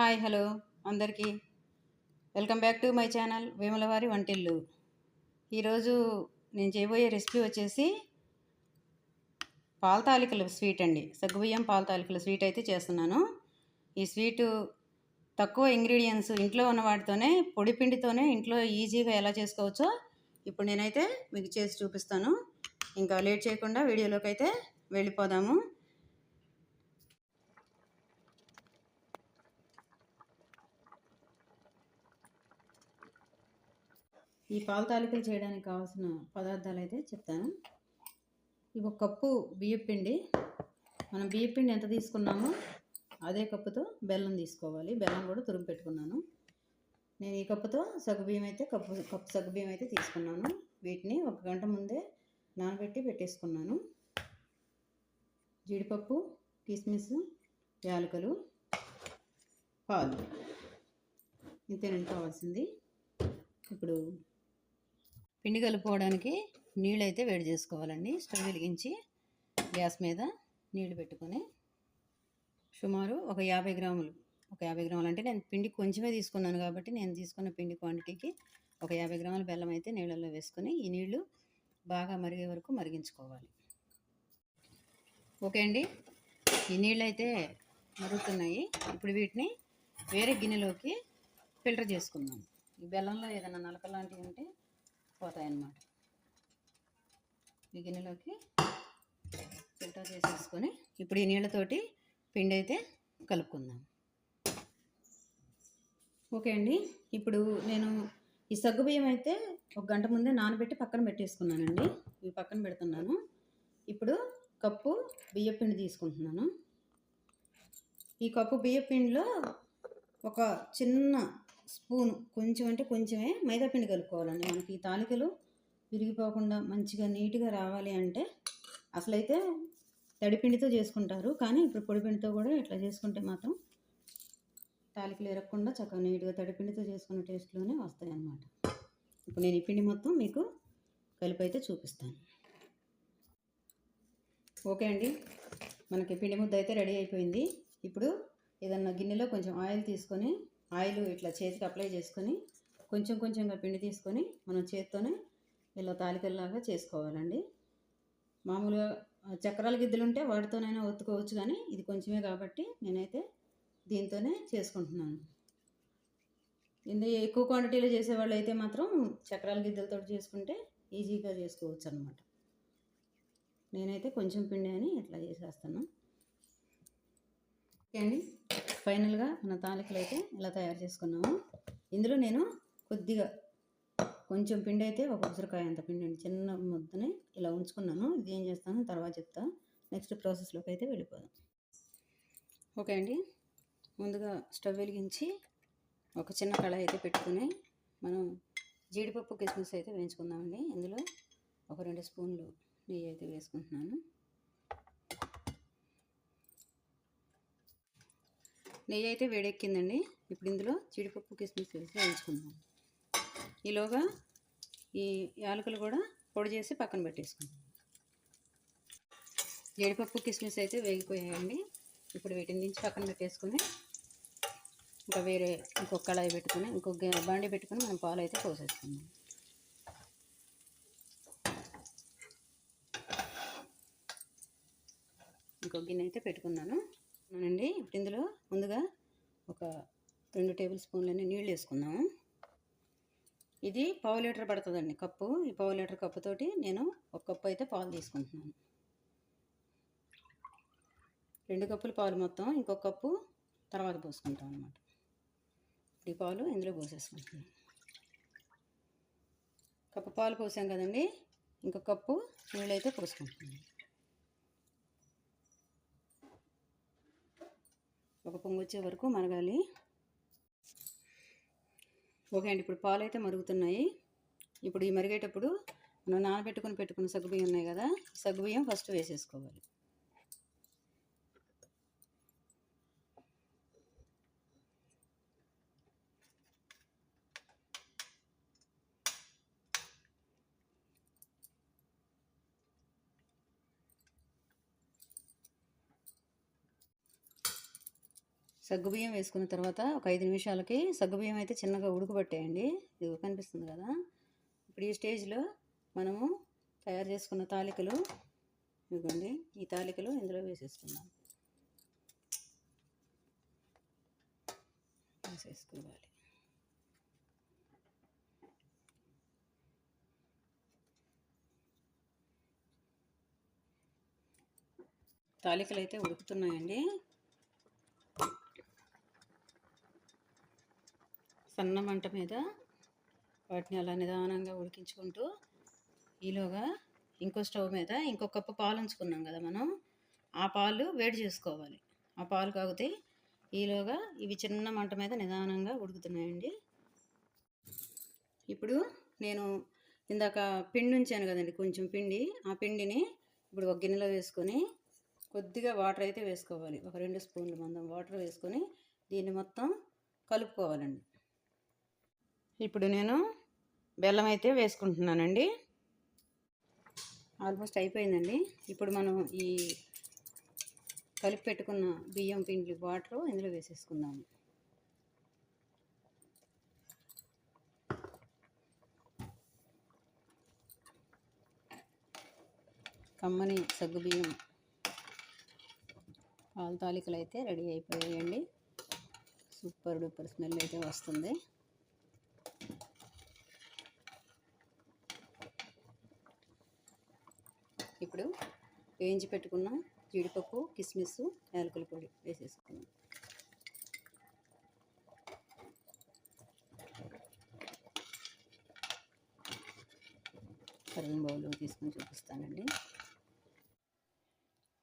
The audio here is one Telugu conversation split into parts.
హాయ్ హలో అందరికీ. Welcome back to my channel Vemulavari Vantillu. ఈరోజు నేను చేయబోయే రెసిపీ వచ్చేసి పాల తాలికలు స్వీట్ అండి. సగ్గుబియ్యం పాల తాలికలు స్వీట్ అయితే చేస్తున్నాను. ఈ స్వీటు తక్కువ ఇంగ్రీడియంట్స్ ఇంట్లో ఉన్న వాటితోనే పొడి పిండితోనే ఇంట్లో ఈజీగా ఎలా చేసుకోవచ్చో ఇప్పుడు నేనైతే మీకు చేసి చూపిస్తాను. ఇంకా లేట్ చేయకుండా వీడియోలోకి అయితే వెళ్ళిపోదాము. ఈ పాల తాలికలు చేయడానికి కావాల్సిన పదార్థాలు అయితే చెప్తాను. ఇవి ఒక కప్పు బియ్యపిండి మనం బియ్యపిండి ఎంత తీసుకున్నామో అదే కప్పుతో బెల్లం తీసుకోవాలి. బెల్లం కూడా తురుము పెట్టుకున్నాను. నేను ఈ కప్పుతో సగ్గుబియ్యం అయితే కప్పు కప్పు సగ్గుబియ్యం అయితే తీసుకున్నాను. వీటిని ఒక గంట ముందే నానబెట్టి పెట్టేసుకున్నాను. జీడిపప్పు కిస్మిస్ యాలకులు పాలు. ఇంతేనండి కావాల్సింది. ఇప్పుడు పిండి కలుపుకోవడానికి నీళ్ళు అయితే వేడి చేసుకోవాలండి. స్టవ్ వెలిగించి గ్యాస్ మీద నీళ్ళు పెట్టుకొని సుమారు ఒక యాభై గ్రాములు ఒక యాభై గ్రాములు అంటే నేను పిండి కొంచెమే తీసుకున్నాను కాబట్టి నేను తీసుకున్న పిండి క్వాంటిటీకి ఒక యాభై గ్రాముల బెల్లం అయితే నీళ్ళల్లో వేసుకొని ఈ నీళ్ళు బాగా మరిగే వరకు మరిగించుకోవాలి. ఓకే అండి. ఈ నీళ్ళు అయితే మరుగుతున్నాయి. ఇప్పుడు వీటిని వేరే గిన్నెలోకి ఫిల్టర్ చేసుకుందాం. ఈ బెల్లంలో ఏదైనా నలక లాంటివి ఉంటే పోతాయన్నమాట. ఈ గిన్నెలోకి ఫిల్టర్ చేసేసుకొని ఇప్పుడు ఈ నీళ్ళతోటి పిండి అయితే కలుపుకుందాం. ఓకే అండి ఇప్పుడు నేను ఈ సగ్గుబియ్యం అయితే ఒక గంట ముందే నానబెట్టి పక్కన పెట్టేసుకున్నానండి. ఇవి పక్కన పెడుతున్నాను. ఇప్పుడు కప్పు బియ్య పిండి తీసుకుంటున్నాను. ఈ కప్పు బియ్య పిండిలో ఒక చిన్న స్పూన్ కొంచెం అంటే కొంచెమే మైదా పిండి కలుపుకోవాలండి. మనకి ఈ తాలికలు విరిగిపోకుండా మంచిగా నీట్గా రావాలి అంటే అసలైతే తడిపిండితో చేసుకుంటారు. కానీ ఇప్పుడు పొడిపిండితో కూడా ఇట్లా చేసుకుంటే మాత్రం తాలికలు ఎరగకుండా చక్కగా నీట్గా తడిపిండితో చేసుకున్న టేస్ట్లోనే వస్తాయి అన్నమాట ఇప్పుడు నేను ఈ పిండి మొత్తం మీకు కలిపి అయితే చూపిస్తాను. ఓకే అండి. మనకి పిండి ముద్ద అయితే రెడీ అయిపోయింది. ఇప్పుడు ఏదన్నా గిన్నెలో కొంచెం ఆయిల్ తీసుకొని ఆయిల్ ఇట్లా చేతికి అప్లై చేసుకొని కొంచెం కొంచెంగా పిండి తీసుకొని మనం చేత్తోనే ఇలా తాలికల్లాగా చేసుకోవాలండి. మామూలుగా చక్రాల గిద్దెలు ఉంటే వాటితోనైనా ఒత్తుకోవచ్చు కానీ ఇది కొంచెమే కాబట్టి నేనైతే దీంతోనే చేసుకుంటున్నాను. ఇందు ఎక్కువ క్వాంటిటీలో చేసేవాళ్ళు అయితే మాత్రం చక్రాల గిద్దెలతో చేసుకుంటే ఈజీగా చేసుకోవచ్చు అనమాట నేనైతే కొంచెం పిండి అని ఇట్లా చేసేస్తాను. ఓకే అండి. ఫైనల్గా మన తాలికలు అయితే ఇలా తయారు చేసుకున్నాము. ఇందులో నేను కొద్దిగా కొంచెం పిండి అయితే ఒక ఉసిరికాయ అంత పిండి అండి చిన్న ముద్దని ఇలా ఉంచుకున్నాను. ఇది ఏం చేస్తాను తర్వాత చెప్తా. నెక్స్ట్ ప్రాసెస్లోకి అయితే వెళ్ళిపోదాం. ఓకే అండి. ముందుగా స్టవ్ వెలిగించి ఒక చిన్న కళాయి అయితే పెట్టుకుని మనం జీడిపప్పు కిస్మిస్ అయితే వేయించుకుందామండి. ఇందులో ఒక రెండు స్పూన్లు నెయ్యి అయితే వేసుకుంటున్నాను. నెయ్యి అయితే వేడెక్కిందండి. ఇప్పుడు ఇందులో జీడిపప్పు కిస్మిస్ వేసి వేయించుకుందాం. ఈలోగా ఈ యాలకులు కూడా పొడి చేసి పక్కన పెట్టేసుకుందాం. జీడిపప్పు కిస్మిస్ అయితే వేగిపోయాయండి. ఇప్పుడు వీటిని నుంచి పక్కన పెట్టేసుకుని ఇంకా వేరే ఇంకొక కళాయి పెట్టుకుని ఇంకొక బండి పెట్టుకుని మనం పాలు అయితే పోసేసుకుందాం. ఇంకొక గిన్నె అయితే పెట్టుకున్నాను. అండి ఇప్పుడు ఇందులో ముందుగా ఒక రెండు టేబుల్ స్పూన్లని నీళ్ళు వేసుకుందాము. ఇది పావు లీటర్ పడుతుందండి కప్పు. ఈ పావు లీటర్ కప్పుతోటి నేను ఒక కప్పు అయితే పాలు తీసుకుంటున్నాను. రెండు కప్పులు పాలు మొత్తం ఇంకొక కప్పు తర్వాత పోసుకుంటాం అనమాట ఈ పాలు ఇందులో పోసేసుకుంటున్నాను. కప్పు పాలు పోసాం కదండి. ఇంకొక కప్పు నీళ్ళు అయితే పోసుకుంటున్నాను. ఒక పొంగు వచ్చే వరకు మరగాలి. ఓకే అండి ఇప్పుడు పాలు అయితే మరుగుతున్నాయి. ఇప్పుడు ఈ మరిగేటప్పుడు మనం నానబెట్టుకుని పెట్టుకున్న సగ్గుబియ్యం ఉన్నాయి కదా సగ్గుబియ్యం ఫస్ట్ వేసేసుకోవాలి. సగ్గుబియ్యం వేసుకున్న తర్వాత ఒక ఐదు నిమిషాలకి సగ్గుబియ్యం అయితే చిన్నగా ఉడకబట్టేయండి. ఇది కనిపిస్తుంది కదా. ఇప్పుడు ఈ స్టేజ్లో మనము తయారు చేసుకున్న తాలికలు ఇదిగోండి. ఈ తాలికలు ఇందులో వేసేసుకుందాం. వేసేసుకోవాలి. తాలికలు అయితే ఉడుకుతున్నాయండి. సన్న మంట మీద వాటిని అలా నిదానంగా ఉడికించుకుంటూ ఈలోగా ఇంకో స్టవ్ మీద ఇంకో కప్పు పాలు ఉంచుకున్నాం కదా మనం ఆ పాలు వేడి చేసుకోవాలి. ఆ పాలు కాగితే ఈలోగా ఇవి చిన్న మంట మీద నిదానంగా ఉడుకుతున్నాయండి. ఇప్పుడు నేను ఇందాక పిండి ఉంచాను కదండి కొంచెం పిండి ఆ పిండిని ఇప్పుడు ఒక గిన్నెలో వేసుకొని కొద్దిగా వాటర్ అయితే వేసుకోవాలి. ఒక రెండు స్పూన్లు మందం వాటర్ వేసుకొని దీన్ని మొత్తం కలుపుకోవాలండి. ఇప్పుడు నేను బెల్లం అయితే వేసుకుంటున్నానండి. ఆల్మోస్ట్ అయిపోయిందండి. ఇప్పుడు మనం ఈ కలిపి పెట్టుకున్న బియ్యం పిండి వాటర్ ఇందులో వేసేసుకుందాము కమ్మని సగ్గుబియ్యం బియ్యం తాలికలు అయితే రెడీ అయిపోయాయండి. సూపర్ డూపర్ స్మెల్ అయితే వస్తుంది. ఇప్పుడు వేయించి పెట్టుకున్న జీడిపప్పు కిస్మిస్ యాలకుల పొడి వేసేసుకున్నాం సర్వింగ్ బౌల్లో తీసుకొని చూపిస్తానండి.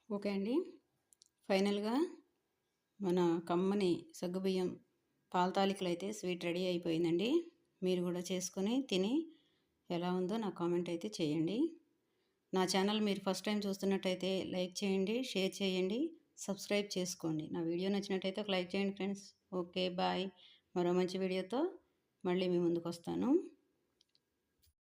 ఓకే అండి. ఫైనల్గా మన కమ్మని సగ్గుబియ్యం పాల తాలికలు అయితే స్వీట్ రెడీ అయిపోయిందండి. మీరు కూడా చేసుకొని తిని ఎలా ఉందో నా కామెంట్ అయితే చేయండి. నా ఛానల్ మీరు ఫస్ట్ టైం చూస్తున్నట్టయితే లైక్ చేయండి షేర్ చేయండి సబ్స్క్రైబ్ చేసుకోండి. నా వీడియో నచ్చినట్టయితే ఒక లైక్ చేయండి ఫ్రెండ్స్. Okay bye. మరో మంచి వీడియోతో మళ్ళీ మీ ముందుకు వస్తాను.